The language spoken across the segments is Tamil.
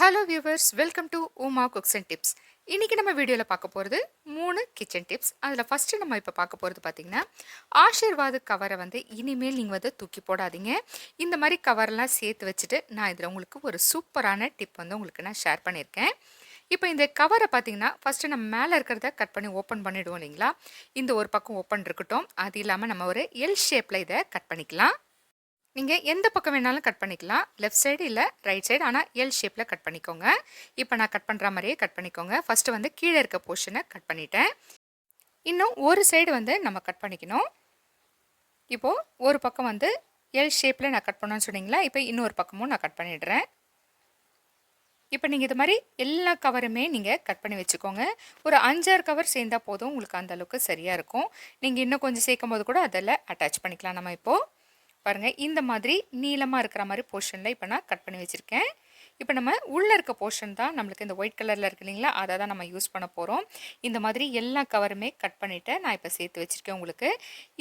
Hello viewers welcome to Uma cooks and tips இன்றைக்கி நம்ம வீடியோவில் பார்க்க போகிறது மூணு கிச்சன் டிப்ஸ் அதில் ஃபஸ்ட்டு நம்ம இப்போ பார்க்க போகிறது பார்த்திங்கன்னா ஆசீர்வாத் கவரை வந்து இனிமேல் நீங்கள் வந்து தூக்கி போடாதீங்க. இந்த மாதிரி கவர்லாம் சேர்த்து வச்சுட்டு நான் இதில் உங்களுக்கு ஒரு சூப்பரான டிப் வந்து உங்களுக்கு நான் ஷேர் பண்ணியிருக்கேன். இப்போ இந்த கவரை பார்த்தீங்கன்னா ஃபஸ்ட்டு நம்ம மேலே இருக்கிறத கட் பண்ணி ஓப்பன் பண்ணிவிடுவோம் இல்லைங்களா? இந்த ஒரு பக்கம் ஓப்பன் இருக்கட்டும். அது இல்லாமல் நம்ம ஒரு எல் ஷேப்பில் இதை கட் பண்ணிக்கலாம். நீங்கள் எந்த பக்கம் வேணாலும் கட் பண்ணிக்கலாம். லெஃப்ட் சைடு இல்லை ரைட் சைடு ஆனால் எல் ஷேப்பில் கட் பண்ணிக்கோங்க. இப்போ நான் கட் பண்ணுற மாதிரியே கட் பண்ணிக்கோங்க. ஃபஸ்ட்டு வந்து கீழே இருக்க போர்ஷனை கட் பண்ணிட்டேன். இன்னும் ஒரு சைடு வந்து நம்ம கட் பண்ணிக்கணும். இப்போது ஒரு பக்கம் வந்து எல் ஷேப்பில் நான் கட் பண்ணோன்னு சொன்னீங்களா? இப்போ இன்னொரு பக்கமும் நான் கட் பண்ணிடுறேன். இப்போ நீங்கள் இது மாதிரி எல்லா கவருமே நீங்கள் கட் பண்ணி வச்சுக்கோங்க. ஒரு அஞ்சாறு கவர் சேர்ந்தால் போதும். உங்களுக்கு அந்தளவுக்கு சரியாக இருக்கும். நீங்கள் இன்னும் கொஞ்சம் சேர்க்கும் போது கூட அதில் அட்டாச் பண்ணிக்கலாம் நம்ம இப்போது பாருங்கள் இந்த மாதிரி நீளமாக இருக்கிற மாதிரி போர்ஷனில் இப்போ நான் கட் பண்ணி வச்சுருக்கேன். இப்போ நம்ம உள்ளே இருக்க போர்ஷன் தான் நம்மளுக்கு இந்த ஒயிட் கலரில் இருக்கு இல்லைங்களா? அதை தான் நம்ம யூஸ் பண்ண போகிறோம் இந்த மாதிரி எல்லா கவருமே கட் பண்ணிவிட்டு நான் இப்போ சேர்த்து வச்சுருக்கேன் உங்களுக்கு.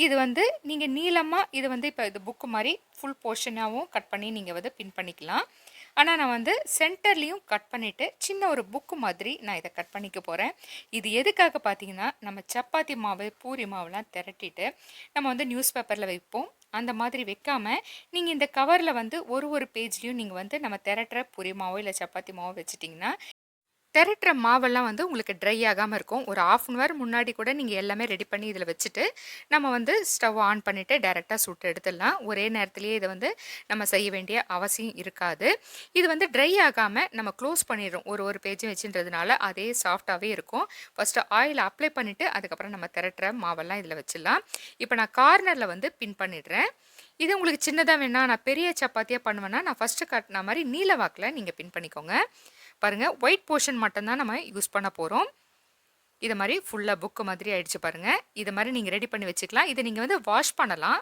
இது வந்து நீங்கள் நீளமாக இது வந்து இப்போ இது புக்கு மாதிரி ஃபுல் போர்ஷனாகவும் கட் பண்ணி நீங்கள் வந்து பின் பண்ணிக்கலாம். ஆனால் நான் வந்து சென்டர்லேயும் கட் பண்ணிவிட்டு சின்ன ஒரு புக்கு மாதிரி நான் இதை கட் பண்ணிக்க போகிறேன் இது எதுக்காக பார்த்தீங்கன்னா நம்ம சப்பாத்தி மாவு பூரி மாவுலாம் திரட்டிட்டு நம்ம வந்து நியூஸ் பேப்பரில் வைப்போம். அந்த மாதிரி வைக்காமல் நீங்கள் இந்த கவரில் வந்து ஒரு ஒரு பேஜ்லேயும் நீங்கள் வந்து நம்ம திரட்டுற பூரி மாவோ இல்லை சப்பாத்தி மாவோ வச்சுட்டிங்கன்னா திரட்டுற மாவெல்லாம் வந்து உங்களுக்கு ட்ரை ஆகாமல் இருக்கும். ஒரு ஆஃப் அன் ஹவர் முன்னாடி கூட நீங்கள் எல்லாமே ரெடி பண்ணி இதில் வச்சுட்டு நம்ம வந்து ஸ்டவ் ஆன் பண்ணிவிட்டு டேரெக்டாக சுட்டு எடுத்துடலாம். ஒரே நேரத்துலேயே இதை வந்து நம்ம செய்ய வேண்டிய அவசியம் இருக்காது. இது வந்து ட்ரை ஆகாமல் நம்ம க்ளோஸ் பண்ணிடுறோம். ஒரு ஒரு பேஜும் வச்சுன்றதுனால அதே சாஃப்டாகவே இருக்கும். ஃபஸ்ட்டு ஆயில் அப்ளை பண்ணிவிட்டு அதுக்கப்புறம் நம்ம திரட்டுற மாவெல்லாம் இதில் வச்சிடலாம். இப்போ நான் கார்னரில் வந்து பின் பண்ணிடுறேன். இது உங்களுக்கு சின்னதாக வேணா நான் பெரிய சப்பாத்தியாக பண்ணுவேன்னா நான் ஃபஸ்ட்டு காட்டின மாதிரி நீல வாக்கில் நீங்கள் பின் பண்ணிக்கோங்க. பாருங்கள் ஒயிட் போர்ஷன் மட்டும்தான் நம்ம யூஸ் பண்ண போகிறோம் இதை மாதிரி ஃபுல்லாக புக்கு மாதிரி ஆயிடுச்சு பாருங்கள் இதை மாதிரி நீங்கள் ரெடி பண்ணி வச்சுக்கலாம். இதை நீங்கள் வந்து வாஷ் பண்ணலாம்.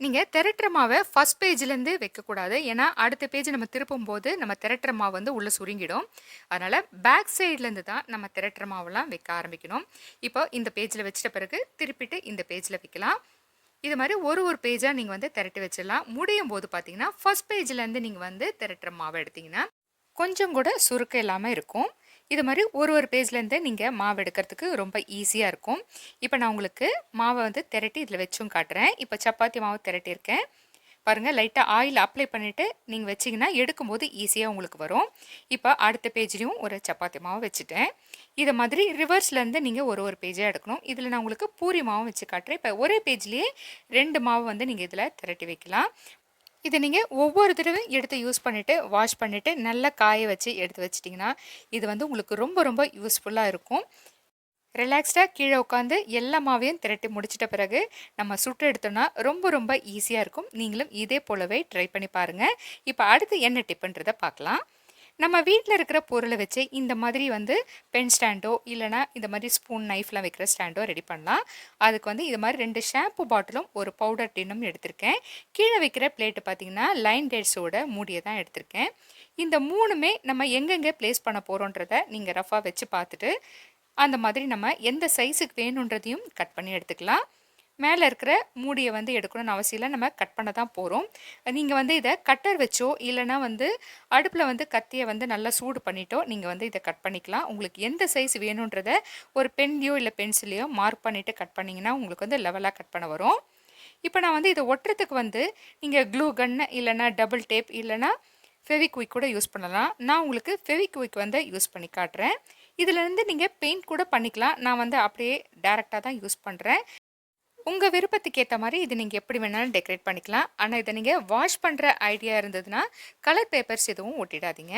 நீங்கள் திரட்டுற மாவை ஃபஸ்ட் பேஜ்லேருந்து வைக்கக்கூடாது ஏன்னா அடுத்த பேஜ் நம்ம திருப்பும் போது நம்ம திரட்டுற மாவு வந்து உள்ளே சுருங்கிடும். அதனால் பேக் சைட்லேருந்து தான் நம்ம திரட்டுற மாவெல்லாம் வைக்க ஆரம்பிக்கணும். இப்போ இந்த பேஜில் வச்சிட்ட பிறகு திருப்பிட்டு இந்த பேஜில் வைக்கலாம். இது மாதிரி ஒரு ஒரு பேஜாக நீங்கள் வந்து திரட்டி வச்சிடலாம். முடியும் போது பார்த்தீங்கன்னா ஃபஸ்ட் பேஜ்லேருந்து நீங்கள் வந்து திரட்டுற மாவை எடுத்திங்கன்னா கொஞ்சம் கூட சுருக்கம் இல்லாமல் இருக்கும். இது மாதிரி ஒரு ஒரு பேஜ்லேருந்து நீங்கள் மாவு எடுக்கிறதுக்கு ரொம்ப ஈஸியாக இருக்கும். இப்போ நான் உங்களுக்கு மாவை வந்து திரட்டி இதில் வச்சும் காட்டுறேன். இப்போ சப்பாத்தி மாவு திரட்டியிருக்கேன் பாருங்கள் லைட்டாக ஆயில் அப்ளை பண்ணிவிட்டு நீங்கள் வச்சிங்கன்னா எடுக்கும்போது ஈஸியாக உங்களுக்கு வரும். இப்போ அடுத்த பேஜ்லேயும் ஒரு சப்பாத்தி மாவு வச்சுட்டேன். இதை மாதிரி ரிவர்ஸ்லேருந்து நீங்கள் ஒரு ஒரு பேஜாக எடுக்கணும். இதில் நான் உங்களுக்கு பூரி மாவும் வச்சு காட்டுறேன். இப்போ ஒரே பேஜ்லேயே ரெண்டு மாவு வந்து நீங்கள் இதில் திரட்டி வைக்கலாம். இதை நீங்கள் ஒவ்வொரு தடவையும் எடுத்து யூஸ் பண்ணிவிட்டு வாஷ் பண்ணிவிட்டு நல்லா காய வச்சு எடுத்து வச்சிட்டிங்கன்னா இது வந்து உங்களுக்கு ரொம்ப ரொம்ப யூஸ்ஃபுல்லாக இருக்கும். ரிலாக்ஸ்டாக கீழே உட்காந்து எல்லா மாவையும் திரட்டி முடிச்சிட்ட பிறகு நம்ம சுட்டு எடுத்தோம்னா ரொம்ப ரொம்ப ஈஸியாக இருக்கும். நீங்களும் இதே போலவே ட்ரை பண்ணி பாருங்கள் இப்போ அடுத்து என்ன டிப்புன்றதை பார்க்கலாம். நம்ம வீட்டில் இருக்கிற பொருளை வச்சு இந்த மாதிரி வந்து பென் ஸ்டாண்டோ இல்லைனா இந்த மாதிரி ஸ்பூன் நைஃப்லாம் வைக்கிற ஸ்டாண்டோ ரெடி பண்ணலாம். அதுக்கு வந்து இது மாதிரி ரெண்டு ஷாம்பு பாட்டிலும் ஒரு பவுடர் டின்னும் எடுத்திருக்கேன். கீழே வைக்கிற பிளேட்டு பார்த்தீங்கன்னா லைன் டேட்ஸோட மூடியை தான் எடுத்திருக்கேன். இந்த மூணுமே நம்ம எங்கெங்கே ப்ளேஸ் பண்ண போகிறோன்றதை நீங்கள் ரஃபாக வச்சு பார்த்துட்டு அந்த மாதிரி நம்ம எந்த சைஸுக்கு வேணுன்றதையும் கட் பண்ணி எடுத்துக்கலாம். மேலே இருக்கிற மூடியை வந்து எடுக்கணும்னு அவசியம் இல்லை. நம்ம கட் பண்ண தான் போகிறோம் நீங்கள் வந்து இதை கட்டர் வச்சோ இல்லைனா வந்து அடுப்பில் வந்து கத்தியை வந்து நல்லா சூடு பண்ணிட்டோ நீங்கள் வந்து இதை கட் பண்ணிக்கலாம். உங்களுக்கு எந்த சைஸ் வேணுன்றத ஒரு பென்லையோ இல்லை பென்சிலையோ மார்க் பண்ணிவிட்டு கட் பண்ணிங்கன்னா உங்களுக்கு வந்து லெவலாக கட் பண்ண வரும். இப்போ நான் வந்து இதை ஒட்டுறதுக்கு வந்து நீங்கள் க்ளூ கன்னு இல்லைனா டபுள் டேப் இல்லைனா ஃபெவிக்விக் கூட யூஸ் பண்ணலாம். நான் உங்களுக்கு ஃபெவிக்விக் வந்து யூஸ் பண்ணி காட்டுறேன். இதிலேருந்து நீங்கள் பெயிண்ட் கூட பண்ணிக்கலாம். நான் வந்து அப்படியே டேரெக்டாக தான் யூஸ் பண்ணுறேன் உங்கள் விருப்பத்துக்கு ஏற்ற மாதிரி இது நீங்கள் எப்படி வேணாலும் டெக்கரேட் பண்ணிக்கலாம். ஆனால் இதை நீங்கள் வாஷ் பண்ணுற ஐடியா இருந்ததுன்னா கலர் பேப்பர்ஸ் எதுவும் ஒட்டிடாதீங்க.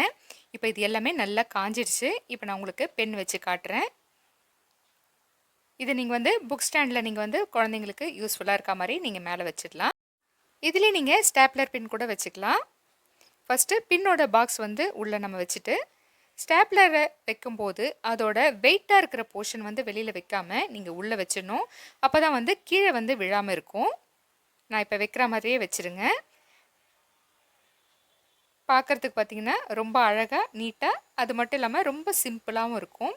இப்போ இது எல்லாமே நல்லா காஞ்சிடுச்சு. இப்போ நான் உங்களுக்கு பென் வச்சு காட்டுறேன். இது நீங்கள் வந்து புக் ஸ்டாண்டில் நீங்கள் வந்து குழந்தைங்களுக்கு யூஸ்ஃபுல்லாக இருக்க மாதிரி நீங்கள் மேலே வச்சிடலாம். இதுலேயே நீங்கள் ஸ்டாப்லர் பின் கூட வச்சுக்கலாம். ஃபஸ்ட்டு பின்னோட பாக்ஸ் வந்து உள்ளே நம்ம வச்சுட்டு ஸ்டாப்லரை வைக்கும்போது அதோட வெயிட்டாக இருக்கிற போர்ஷன் வந்து வெளியில் வைக்காமல் நீங்கள் உள்ளே வச்சிடணும். அப்போ தான் வந்து கீழே வந்து விழாமல் இருக்கும். நான் இப்போ வைக்கிற மாதிரியே வச்சுருங்க. பார்க்குறதுக்கு பார்த்தீங்கன்னா ரொம்ப அழகாக நீட்டாக அது மட்டும் இல்லாமல் ரொம்ப சிம்பிளாகவும் இருக்கும்.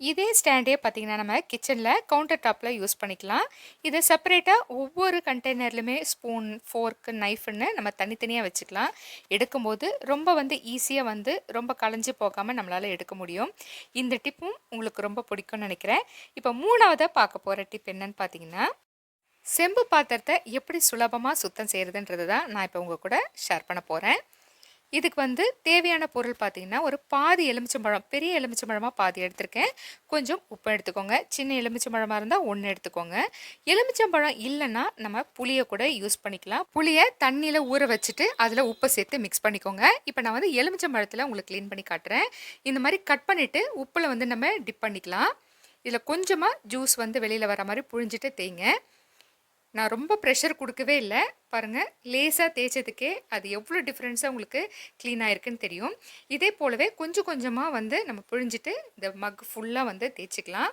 இதே ஸ்டாண்டே பார்த்தீங்கன்னா நம்ம கிச்சனில் கவுண்டர் டாப்பில் யூஸ் பண்ணிக்கலாம். இதை செப்பரேட்டாக ஒவ்வொரு கண்டெய்னர்லையுமே ஸ்பூன் ஃபோர்க்கு நைஃப்னு நம்ம தனித்தனியாக வச்சுக்கலாம். எடுக்கும்போது ரொம்ப வந்து ஈஸியாக வந்து ரொம்ப களைஞ்சு போகாமல் நம்மளால் எடுக்க முடியும். இந்த டிப்பும் உங்களுக்கு ரொம்ப பிடிக்கும்னு நினைக்கிறேன். இப்போ மூணாவதாக பார்க்க போகிற டிப் என்னன்னு பார்த்தீங்கன்னா செம்பு பாத்திரத்தை எப்படி சுலபமாக சுத்தம் செய்கிறதுன்றது தான் நான் இப்போ உங்கள் கூட ஷேர் பண்ண போகிறேன் இதுக்கு வந்து தேவையான பொருள் பார்த்தீங்கன்னா ஒரு பாதி எலுமிச்சம்பழம் பெரிய எலுமிச்சம்பழமாக பாதி எடுத்திருக்கேன். கொஞ்சம் உப்பு எடுத்துக்கோங்க. சின்ன எலுமிச்சம்பழமாக இருந்தால் ஒன்று எடுத்துக்கோங்க. எலுமிச்சம்பழம் இல்லைன்னா நம்ம புளியை கூட யூஸ் பண்ணிக்கலாம். புளியை தண்ணியில் ஊற வச்சுட்டு அதில் உப்பை சேர்த்து மிக்ஸ் பண்ணிக்கோங்க. இப்போ நான் வந்து எலுமிச்சம்பழத்தில் உங்களுக்கு க்ளீன் பண்ணி காட்டுறேன். இந்த மாதிரி கட் பண்ணிவிட்டு உப்பில் வந்து நம்ம டிப் பண்ணிக்கலாம். இதில் கொஞ்சமாக ஜூஸ் வந்து வெளியில் வர மாதிரி புழிஞ்சிட்டு தேய்ங்க. நான் ரொம்ப ப்ரெஷர் கொடுக்கவே இல்லை. பாருங்கள் லேசாக தேய்ச்சதுக்கே அது எவ்வளோ டிஃப்ரென்ஸாக உங்களுக்கு க்ளீன் இருக்குன்னு தெரியும். இதே போலவே கொஞ்சம் கொஞ்சமாக வந்து நம்ம புழிஞ்சிட்டு இந்த மக் ஃபுல்லாக வந்து தேய்ச்சிக்கலாம்.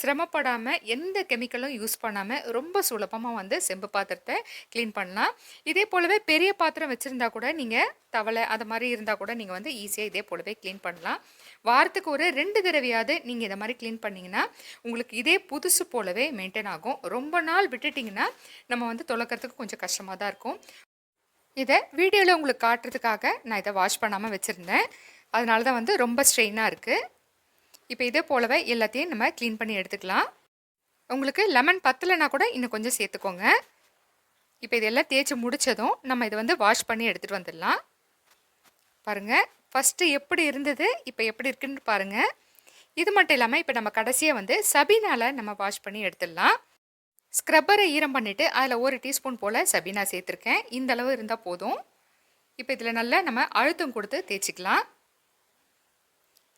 சிரமப்படாமல் எந்த கெமிக்கலும் யூஸ் பண்ணாமல் ரொம்ப சுலபமாக வந்து செம்பு பாத்திரத்தை க்ளீன் பண்ணலாம். இதே போலவே பெரிய பாத்திரம் வச்சுருந்தா கூட நீங்கள் தவளை அது மாதிரி இருந்தால் கூட நீங்கள் வந்து ஈஸியாக இதே போலவே க்ளீன் பண்ணலாம். வாரத்துக்கு ஒரு ரெண்டு தடவையாவது நீங்கள் இதை மாதிரி க்ளீன் பண்ணிங்கன்னா உங்களுக்கு இதே புதுசு போலவே மெயின்டைன் ஆகும். ரொம்ப நாள் விட்டுட்டிங்கன்னா நம்ம வந்து தொலைக்கிறதுக்கு கொஞ்சம் கஷ்டமாக தான் இருக்கும். இதை வீடியோவில் உங்களுக்கு காட்டுறதுக்காக நான் இதை வாஷ் பண்ணாமல் வச்சுருந்தேன். அதனால தான் வந்து ரொம்ப ஸ்ட்ரெயினாக இருக்குது இப்போ இதே போலவே எல்லாத்தையும் நம்ம க்ளீன் பண்ணி எடுத்துக்கலாம். உங்களுக்கு லெமன் பத்தலைனா கூட இன்னும் கொஞ்சம் சேர்த்துக்கோங்க. இப்போ இதெல்லாம் தேய்ச்சி முடித்ததும் நம்ம இதை வந்து வாஷ் பண்ணி எடுத்துகிட்டு வந்துடலாம். பாருங்கள் ஃபஸ்ட்டு எப்படி இருந்தது இப்போ எப்படி இருக்குன்னு பாருங்கள் இது மட்டும் இல்லாமல் இப்போ நம்ம கடைசியாக வந்து சபினால் நம்ம வாஷ் பண்ணி எடுத்துடலாம். ஸ்க்ரப்பரை ஈரம் பண்ணிவிட்டு அதில் ஒரு டீஸ்பூன் போல் சபீனா சேர்த்துருக்கேன். இந்த அளவு இருந்தால் போதும். இப்போ இதில் நல்லா நம்ம அழுத்தம் கொடுத்து தேய்ச்சிக்கலாம்.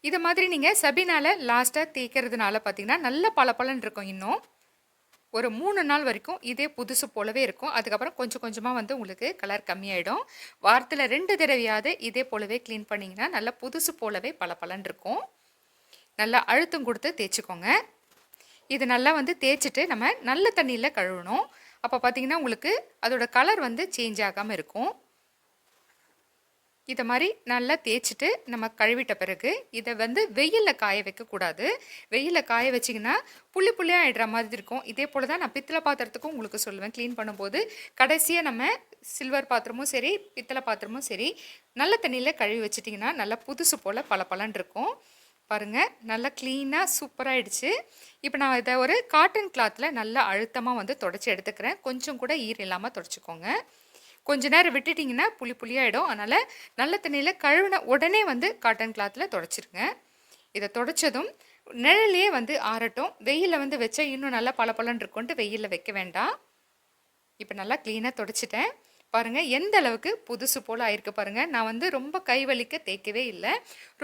இது மாதிரி நீங்கள் சபினால லாஸ்ட்டாக தேய்க்கிறதுனால பார்த்தீங்கன்னா நல்ல பளபளன்னு இருக்கும் இன்னும். ஒரு மூணு நாள் வரைக்கும் இதே புதுசு போலவே இருக்கும். அதுக்கப்புறம் கொஞ்சம் கொஞ்சமாக வந்து உங்களுக்கு கலர் கம்மியாயிடும். வாரத்தில் ரெண்டு தடவையாவது இதே போலவே க்ளீன் பண்ணிங்கன்னா நல்லா புதுசு போலவே பளபளன்னு இருக்கும். நல்லா அழுத்தம் கொடுத்து தேய்ச்சிக்கோங்க. இது நல்லா வந்து தேய்ச்சிட்டு நம்ம நல்ல தண்ணியில் கழுவணும். அப்போ பார்த்தீங்கன்னா உங்களுக்கு அதோட கலர் வந்து சேஞ்ச் ஆகாமல் இருக்கும். இதை மாதிரி நல்லா தேய்ச்சிட்டு நம்ம கழுவிட்ட பிறகு இதை வந்து வெயிலில் காய வைக்கக்கூடாது வெயிலில் காய வச்சிங்கன்னா புள்ளி புள்ளியாக ஆகிடுற மாதிரி இருக்கும். இதே போல் தான் நான் பித்தளை பாத்திரத்துக்கும் உங்களுக்கு சொல்லுவேன். க்ளீன் பண்ணும்போது கடைசியாக நம்ம சில்வர் பாத்திரமும் சரி பித்தளை பாத்திரமும் சரி நல்ல தண்ணியில் கழுவி வச்சிட்டிங்கன்னா நல்லா புதுசு போல் பல பலன் இருக்கும். பாருங்கள் நல்லா க்ளீனாக சூப்பராகிடுச்சு இப்போ நான் இதை ஒரு காட்டன் கிளாத்தில் நல்லா அழுத்தமாக வந்து தொடச்சி எடுத்துக்கிறேன். கொஞ்சம் கூட ஈர் இல்லாமல் தொடச்சிக்கோங்க. கொஞ்ச நேரம் விட்டுட்டிங்கன்னா புளி புளியாயிடும். அதனால் நல்ல தண்ணியில் கழுவின உடனே வந்து காட்டன் கிளாத்தில் தொடச்சிருங்க. இதை தொடச்சதும் நிழலையே வந்து ஆறட்டும். வெயிலில் வந்து வச்சா இன்னும் நல்லா பல பலன் இருக்கும்ட்டு வெயிலில் வைக்க வேண்டாம். இப்போ நல்லா க்ளீனாக தொடச்சிட்டேன். பாருங்கள் எந்த அளவுக்கு புதுசு போல் ஆயிருக்கு பாருங்கள் நான் வந்து ரொம்ப கை வலிக்க தேய்க்கவே இல்லை.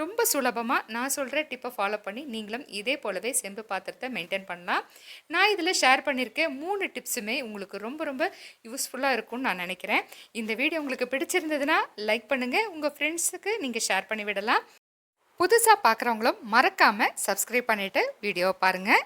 ரொம்ப சுலபமாக நான் சொல்கிற டிப்பை ஃபாலோ பண்ணி நீங்களும் இதே போலவே செம்பு பாத்திரத்தை மெயின்டைன் பண்ணலாம். நான் இதில் ஷேர் பண்ணியிருக்கேன் மூணு டிப்ஸுமே உங்களுக்கு ரொம்ப ரொம்ப யூஸ்ஃபுல்லாக இருக்கும்னு நான் நினைக்கிறேன். இந்த வீடியோ உங்களுக்கு பிடிச்சிருந்ததுன்னா லைக் பண்ணுங்கள் உங்கள் ஃப்ரெண்ட்ஸுக்கு நீங்கள் ஷேர் பண்ணி விடலாம். புதுசாக பார்க்குறவங்களும் மறக்காமல் சப்ஸ்கிரைப் பண்ணிவிட்டு வீடியோவை பாருங்கள்